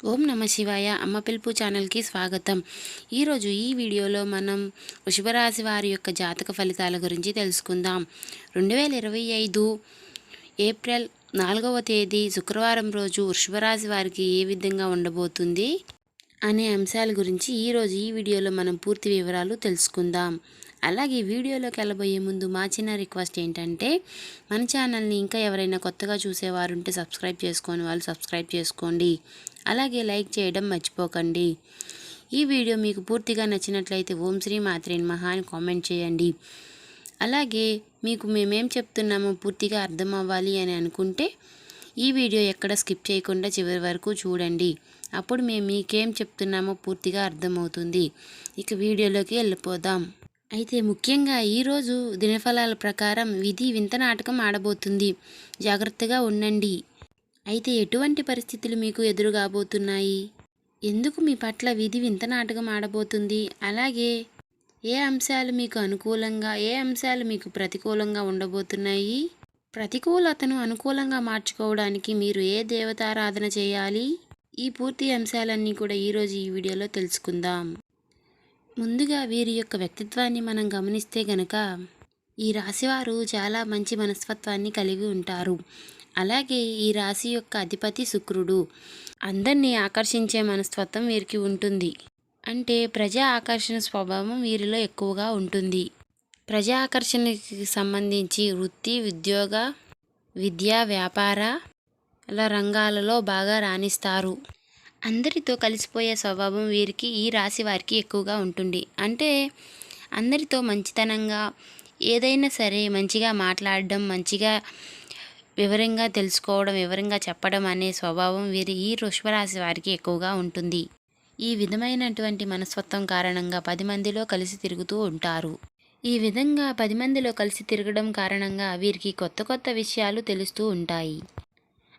ఓం నమ శివాయ అమ్మ పిలుపు ఛానల్కి స్వాగతం. ఈరోజు ఈ వీడియోలో మనం వృషభరాశి వారి యొక్క జాతక ఫలితాల గురించి తెలుసుకుందాం. రెండు వేల ఇరవై ఐదు ఏప్రిల్ నాలుగవ తేదీ శుక్రవారం రోజు వృషభరాశి వారికి ఏ విధంగా ఉండబోతుంది అనే అంశాల గురించి ఈరోజు ఈ వీడియోలో మనం పూర్తి వివరాలు తెలుసుకుందాం. అలాగే వీడియోలోకి వెళ్ళబోయే ముందు మా చిన్న రిక్వెస్ట్ ఏంటంటే మన ఛానల్ని ఇంకా ఎవరైనా కొత్తగా చూసేవారు ఉంటే సబ్స్క్రైబ్ చేసుకొని వాళ్ళు సబ్స్క్రైబ్ చేసుకోండి. అలాగే లైక్ చేయడం మర్చిపోకండి. ఈ వీడియో మీకు పూర్తిగా నచ్చినట్లయితే ఓం శ్రీ మాత్రేన్ మహా అని కామెంట్ చేయండి. అలాగే మీకు మేమేం చెప్తున్నామో పూర్తిగా అర్థం అవ్వాలి అని అనుకుంటే ఈ వీడియో ఎక్కడ స్కిప్ చేయకుండా చివరి వరకు చూడండి. అప్పుడు మేము మీకేం చెప్తున్నామో పూర్తిగా అర్థమవుతుంది. ఇక వీడియోలోకి వెళ్ళిపోదాం. అయితే ముఖ్యంగా ఈరోజు దినఫలాల ప్రకారం విధి వింత నాటకం ఆడబోతుంది. జాగ్రత్తగా ఉండండి. అయితే ఎటువంటి పరిస్థితులు మీకు ఎదురుగాబోతున్నాయి? ఎందుకు మీ పట్ల విధి వింత నాటకం ఆడబోతుంది? అలాగే ఏ అంశాలు మీకు అనుకూలంగా ఏ అంశాలు మీకు ప్రతికూలంగా ఉండబోతున్నాయి? ప్రతికూలతను అనుకూలంగా మార్చుకోవడానికి మీరు ఏ దేవతారాధన చేయాలి? ఈ పూర్తి అంశాలన్నీ కూడా ఈరోజు ఈ వీడియోలో తెలుసుకుందాం. ముందుగా వీరి యొక్క వ్యక్తిత్వాన్ని మనం గమనిస్తే గనక ఈ రాశివారు చాలా మంచి మనస్తత్వాన్ని కలిగి ఉంటారు. అలాగే ఈ రాశి యొక్క అధిపతి శుక్రుడు. అందరినీ ఆకర్షించే మనస్తత్వం వీరికి ఉంటుంది. అంటే ప్రజా ఆకర్షణ స్వభావం వీరిలో ఎక్కువగా ఉంటుంది. ప్రజా ఆకర్షణకి సంబంధించి వృత్తి ఉద్యోగ విద్య వ్యాపార రంగాలలో బాగా రాణిస్తారు. అందరితో కలిసిపోయే స్వభావం వీరికి ఈ రాశి వారికి ఎక్కువగా ఉంటుంది. అంటే అందరితో మంచితనంగా ఏదైనా సరే మంచిగా మాట్లాడడం మంచిగా వివరంగా తెలుసుకోవడం వివరంగా చెప్పడం అనే స్వభావం వీరి ఈ వృషభరాశి వారికి ఎక్కువగా ఉంటుంది. ఈ విధమైనటువంటి మనస్తత్వం కారణంగా పది మందిలో కలిసి తిరుగుతూ ఉంటారు. ఈ విధంగా పది మందిలో కలిసి తిరగడం కారణంగా వీరికి కొత్త కొత్త విషయాలు తెలుస్తూ ఉంటాయి.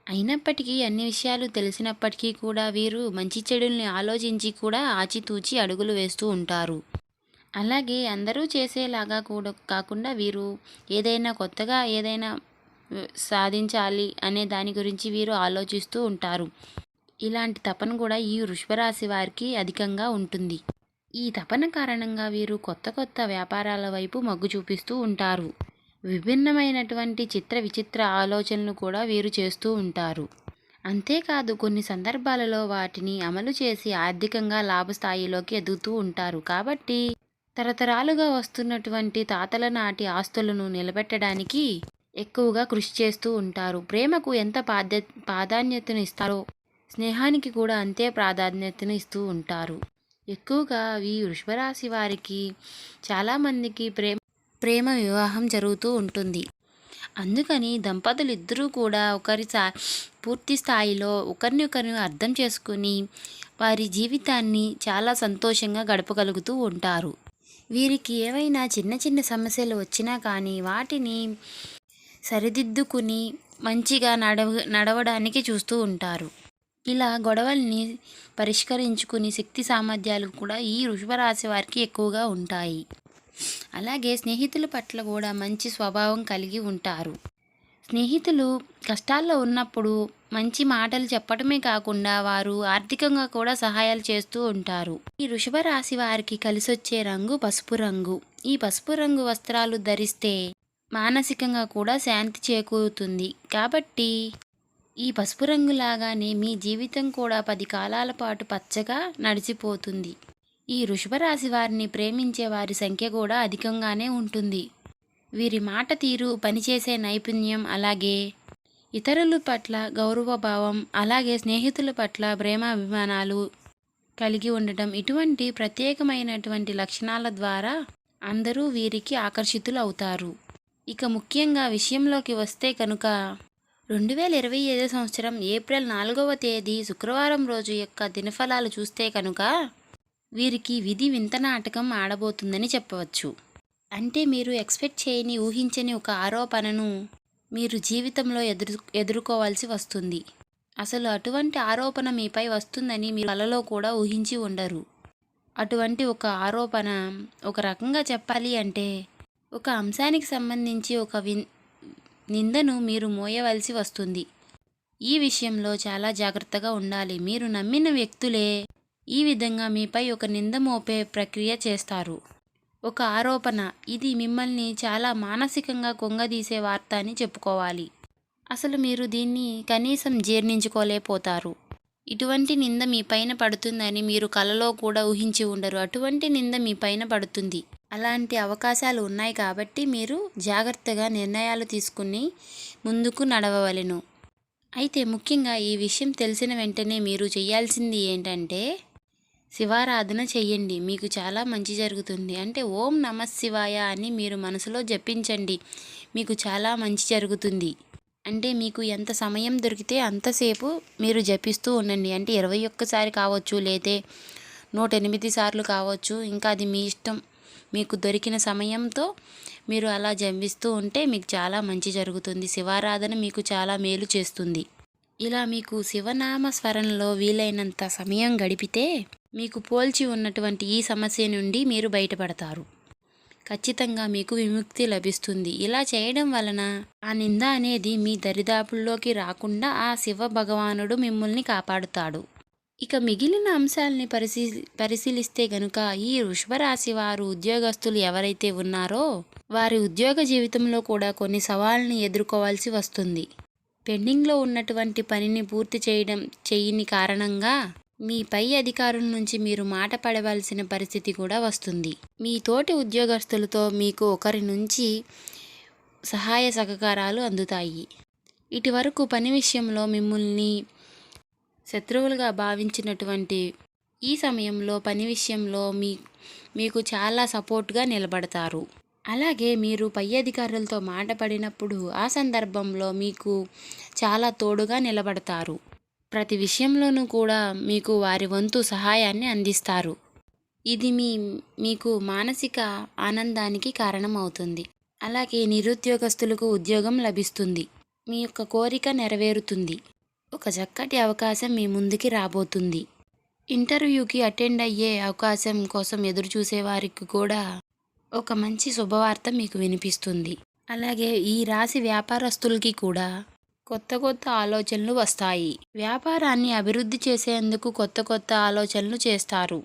అయినప్పటికీ అన్ని విషయాలు తెలిసినప్పటికీ కూడా వీరు మంచి చెడుల్ని ఆలోచించి కూడా ఆచితూచి అడుగులు వేస్తూ ఉంటారు. అలాగే అందరూ చేసేలాగా కూడా కాకుండా వీరు ఏదైనా కొత్తగా ఏదైనా సాధించాలి అనే దాని గురించి వీరు ఆలోచిస్తూ ఉంటారు. ఇలాంటి తపన కూడా ఈ వృషభరాశి వారికి అధికంగా ఉంటుంది. ఈ తపన కారణంగా వీరు కొత్త కొత్త వ్యాపారాల వైపు మొగ్గు చూపిస్తూ ఉంటారు. విభిన్నమైనటువంటి చిత్ర విచిత్ర ఆలోచనలు కూడా వీరు చేస్తూ ఉంటారు. అంతేకాదు కొన్ని సందర్భాలలో వాటిని అమలు చేసి ఆర్థికంగా లాభస్థాయిలోకి ఎదుగుతూ ఉంటారు. కాబట్టి తరతరాలుగా వస్తున్నటువంటి తాతల నాటి ఆస్తులను నిలబెట్టడానికి ఎక్కువగా కృషి చేస్తూ ఉంటారు. ప్రేమకు ఎంత ప్రాధ్య ప్రాధాన్యతను ఇస్తారో స్నేహానికి కూడా అంతే ప్రాధాన్యతను ఇస్తూ ఉంటారు. ఎక్కువగా ఈ వృషభరాశి వారికి చాలామందికి ప్రేమ ప్రేమ వివాహం జరుగుతూ ఉంటుంది. అందుకని దంపతులు ఇద్దరూ కూడా ఒకరి సా పూర్తి స్థాయిలో ఒకరిని ఒకరిని అర్థం చేసుకుని వారి జీవితాన్ని చాలా సంతోషంగా గడపగలుగుతూ ఉంటారు. వీరికి ఏవైనా చిన్న చిన్న సమస్యలు వచ్చినా కానీ వాటిని సరిదిద్దుకుని మంచిగా నడవ నడవడానికి చూస్తూ ఉంటారు. ఇలా గొడవల్ని పరిష్కరించుకుని శక్తి సామర్థ్యాలు కూడా ఈ వృషభరాశి వారికి ఎక్కువగా ఉంటాయి. అలాగే స్నేహితుల పట్ల కూడా మంచి స్వభావం కలిగి ఉంటారు. స్నేహితులు కష్టాల్లో ఉన్నప్పుడు మంచి మాటలు చెప్పడమే కాకుండా వారు ఆర్థికంగా కూడా సహాయాలు చేస్తూ ఉంటారు. ఈ వృషభ రాశి వారికి కలిసొచ్చే రంగు పసుపు రంగు. ఈ పసుపు రంగు వస్త్రాలు ధరిస్తే మానసికంగా కూడా శాంతి చేకూరుతుంది. కాబట్టి ఈ పసుపు రంగు లాగానే మీ జీవితం కూడా పది కాలాల పాటు పచ్చగా నడిచిపోతుంది. ఈ వృషభరాశి వారిని ప్రేమించే వారి సంఖ్య కూడా అధికంగానే ఉంటుంది. వీరి మాట తీరు పనిచేసే నైపుణ్యం అలాగే. ఇతరుల పట్ల గౌరవభావం అలాగే స్నేహితుల పట్ల ప్రేమాభిమానాలు కలిగి ఉండటం ఇటువంటి ప్రత్యేకమైనటువంటి లక్షణాల ద్వారా అందరూ వీరికి ఆకర్షితులు అవుతారు. ఇక ముఖ్యంగా విషయంలోకి వస్తే కనుక రెండు వేల ఇరవై ఐదో సంవత్సరం ఏప్రిల్ నాలుగవ తేదీ శుక్రవారం రోజు యొక్క దినఫలాలు చూస్తే కనుక వీరికి విధి వింత నాటకం ఆడబోతుందని చెప్పవచ్చు. అంటే మీరు ఎక్స్పెక్ట్ చేయని ఊహించని ఒక ఆరోపణను మీరు జీవితంలో ఎదురు ఎదుర్కోవాల్సి వస్తుంది. అసలు అటువంటి ఆరోపణ మీపై వస్తుందని మీరు కలలో కూడా ఊహించి ఉండరు. అటువంటి ఒక ఆరోపణ ఒక రకంగా చెప్పాలి అంటే ఒక అంశానికి సంబంధించి ఒక విన్ నిందను మీరు మోయవలసి వస్తుంది. ఈ విషయంలో చాలా జాగ్రత్తగా ఉండాలి. మీరు నమ్మిన వ్యక్తులే ఈ విధంగా మీపై ఒక నింద మోపే ప్రక్రియ చేస్తారు. ఒక ఆరోపణ. ఇది మిమ్మల్ని చాలా మానసికంగా కొంగదీసే వార్త అని చెప్పుకోవాలి. అసలు మీరు దీన్ని కనీసం జీర్ణించుకోలేకపోతారు. ఇటువంటి నింద మీ పైన పడుతుందని మీరు కలలో కూడా ఊహించి ఉండరు. అటువంటి నింద మీ పైన పడుతుంది. అలాంటి అవకాశాలు ఉన్నాయి కాబట్టి మీరు జాగ్రత్తగా నిర్ణయాలు తీసుకుని ముందుకు నడవవలెను. అయితే ముఖ్యంగా ఈ విషయం తెలిసిన వెంటనే మీరు చేయాల్సింది ఏంటంటే శివారాధన చెయ్యండి. మీకు చాలా మంచి జరుగుతుంది. అంటే ఓం నమ శివాయ అని మీరు మనసులో జపించండి. మీకు చాలా మంచి జరుగుతుంది. అంటే మీకు ఎంత సమయం దొరికితే అంతసేపు మీరు జపిస్తూ ఉండండి. అంటే ఇరవై ఒక్కసారి కావచ్చు లేతే నూట ఎనిమిది సార్లు కావచ్చు. ఇంకా అది మీ ఇష్టం. మీకు దొరికిన సమయంతో మీరు అలా జపిస్తూ ఉంటే మీకు చాలా మంచి జరుగుతుంది. శివారాధన మీకు చాలా మేలు చేస్తుంది. ఇలా మీకు శివనామ స్మరణలో వీలైనంత సమయం గడిపితే మీకు పోల్చి ఉన్నటువంటి ఈ సమస్య నుండి మీరు బయటపడతారు. ఖచ్చితంగా మీకు విముక్తి లభిస్తుంది. ఇలా చేయడం వలన ఆ నింద అనేది మీ దరిదాపుల్లోకి రాకుండా ఆ శివ భగవానుడు మిమ్మల్ని కాపాడుతాడు. ఇక మిగిలిన అంశాలని పరిశీ పరిశీలిస్తే గనుక ఈ వృషభరాశి వారు ఉద్యోగస్తులు ఎవరైతే ఉన్నారో వారి ఉద్యోగ జీవితంలో కూడా కొన్ని సవాళ్ళని ఎదుర్కోవాల్సి వస్తుంది. పెండింగ్లో ఉన్నటువంటి పనిని పూర్తి చేయడం చేయని కారణంగా మీ పై అధికారుల నుంచి మీరు మాట పడవలసిన పరిస్థితి కూడా వస్తుంది. మీ తోటి ఉద్యోగస్తులతో మీకు ఒకరి నుంచి సహాయ సహకారాలు అందుతాయి. ఇటువరకు పని విషయంలో మిమ్మల్ని శత్రువులుగా భావించినటువంటి ఈ సమయంలో పని విషయంలో మీ మీకు చాలా సపోర్ట్గా నిలబడతారు. అలాగే మీరు పై అధికారులతో మాట పడినప్పుడు ఆ సందర్భంలో మీకు చాలా తోడుగా నిలబడతారు. ప్రతి విషయంలోనూ కూడా మీకు వారి వంతు సహాయాన్ని అందిస్తారు. ఇది మీ మీకు మానసిక ఆనందానికి కారణమవుతుంది. అలాగే నిరుద్యోగస్తులకు ఉద్యోగం లభిస్తుంది. మీ యొక్క కోరిక నెరవేరుతుంది. ఒక చక్కటి అవకాశం మీ ముందుకి రాబోతుంది. ఇంటర్వ్యూకి అటెండ్ అయ్యే అవకాశం కోసం ఎదురు చూసే వారికి కూడా ఒక మంచి శుభవార్త మీకు వినిపిస్తుంది. అలాగే ఈ రాశి వ్యాపారస్తులకి కూడా కొత్త కొత్త ఆలోచనలు వస్తాయి. వ్యాపారాన్ని అభివృద్ధి చేసేందుకు కొత్త కొత్త ఆలోచనలు చేస్తారు.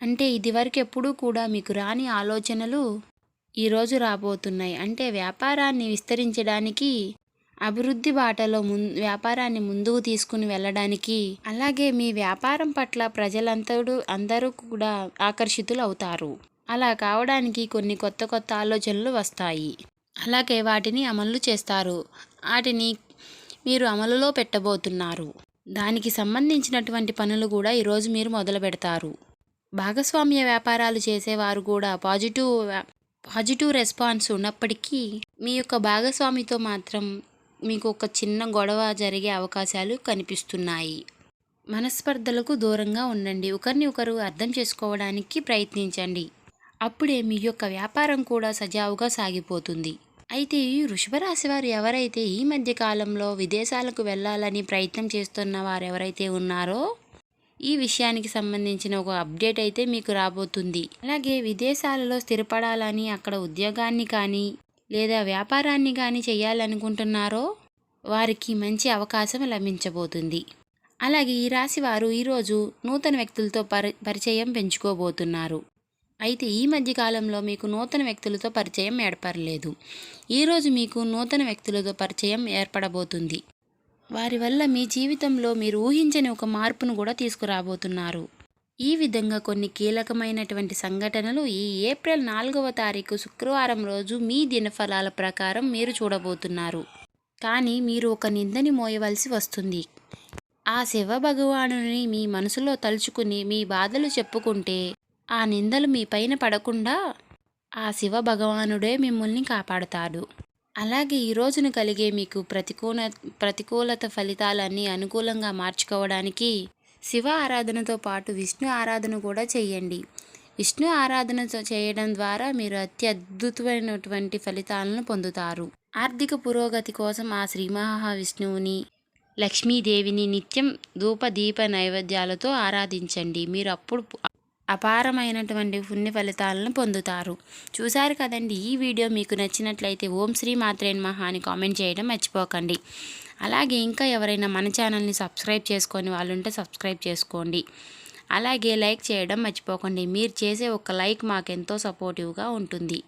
అంటే ఇదివరకెప్పుడూ కూడా మీకు రాని ఆలోచనలు ఈరోజు రాబోతున్నాయి. అంటే వ్యాపారాన్ని విస్తరించడానికి అభివృద్ధి బాటలో ముం వ్యాపారాన్ని ముందుకు తీసుకుని వెళ్ళడానికి అలాగే మీ వ్యాపారం పట్ల ప్రజలంతడు అందరూ కూడా ఆకర్షితులు అవుతారు. అలా కావడానికి కొన్ని కొత్త కొత్త ఆలోచనలు వస్తాయి. అలాగే వాటిని అమలు చేస్తారు. వాటిని మీరు అమలులో పెట్టబోతున్నారు. దానికి సంబంధించినటువంటి పనులు కూడా ఈరోజు మీరు మొదలు పెడతారు. భాగస్వామ్య వ్యాపారాలు చేసేవారు కూడా పాజిటివ్ పాజిటివ్ రెస్పాన్స్ ఉన్నప్పటికీ మీ యొక్క భాగస్వామితో మాత్రం మీకు ఒక చిన్న గొడవ జరిగే అవకాశాలు కనిపిస్తున్నాయి. మనస్పర్ధలకు దూరంగా ఉండండి. ఒకరిని ఒకరు అర్థం చేసుకోవడానికి ప్రయత్నించండి. అప్పుడే మీ యొక్క వ్యాపారం కూడా సజావుగా సాగిపోతుంది. అయితే ఈ వృషభరాశి వారు ఎవరైతే ఈ మధ్య కాలంలో విదేశాలకు వెళ్ళాలని ప్రయత్నం చేస్తున్న వారు ఎవరైతే ఉన్నారో ఈ విషయానికి సంబంధించిన ఒక అప్డేట్ అయితే మీకు రాబోతుంది. అలాగే విదేశాలలో స్థిరపడాలని అక్కడ ఉద్యోగాన్ని కానీ లేదా వ్యాపారాన్ని కానీ చేయాలనుకుంటున్నారో వారికి మంచి అవకాశం లభించబోతుంది. అలాగే ఈ రాశి వారు ఈరోజు నూతన వ్యక్తులతో పరి పరిచయం పెంచుకోబోతున్నారు. అయితే ఈ మధ్యకాలంలో మీకు నూతన వ్యక్తులతో పరిచయం ఏర్పడలేదు. ఈరోజు మీకు నూతన వ్యక్తులతో పరిచయం ఏర్పడబోతుంది. వారి వల్ల మీ జీవితంలో మీరు ఊహించని ఒక మార్పును కూడా తీసుకురాబోతున్నారు. ఈ విధంగా కొన్ని కీలకమైనటువంటి సంఘటనలు ఈ ఏప్రిల్ నాలుగవ తారీఖు శుక్రవారం రోజు మీ దినఫలాల ప్రకారం మీరు చూడబోతున్నారు. కానీ మీరు ఒక నిందని మోయవలసి వస్తుంది. ఆ శివ భగవానుని మీ మనసులో తలుచుకుని మీ బాధలు చెప్పుకుంటే ఆ నిందలు మీ పైన పడకుండా ఆ శివ భగవానుడే మిమ్మల్ని కాపాడుతాడు. అలాగే ఈ రోజున కలిగే మీకు ప్రతికూల ప్రతికూలత ఫలితాలన్నీ అనుకూలంగా మార్చుకోవడానికి శివ ఆరాధనతో పాటు విష్ణు ఆరాధన కూడా చేయండి. విష్ణు ఆరాధన చేయడం ద్వారా మీరు అత్యద్భుతమైనటువంటి ఫలితాలను పొందుతారు. ఆర్థిక పురోగతి కోసం ఆ శ్రీ మహావిష్ణువుని లక్ష్మీదేవిని నిత్యం ధూప దీప నైవేద్యాలతో ఆరాధించండి. మీరు అప్పుడు అపారమైనటువంటి పుణ్య ఫలితాలను పొందుతారు. చూశారు కదండి ఈ వీడియో మీకు నచ్చినట్లయితే ఓం శ్రీ మాత్రేన్ మహా అని కామెంట్ చేయడం మర్చిపోకండి. అలాగే ఇంకా ఎవరైనా మన ఛానల్ని సబ్స్క్రైబ్ చేసుకొని వాళ్ళు ఉంటే సబ్స్క్రైబ్ చేసుకోండి. అలాగే లైక్ చేయడం మర్చిపోకండి. మీరు చేసే ఒక లైక్ మాకెంతో సపోర్టివ్గా ఉంటుంది.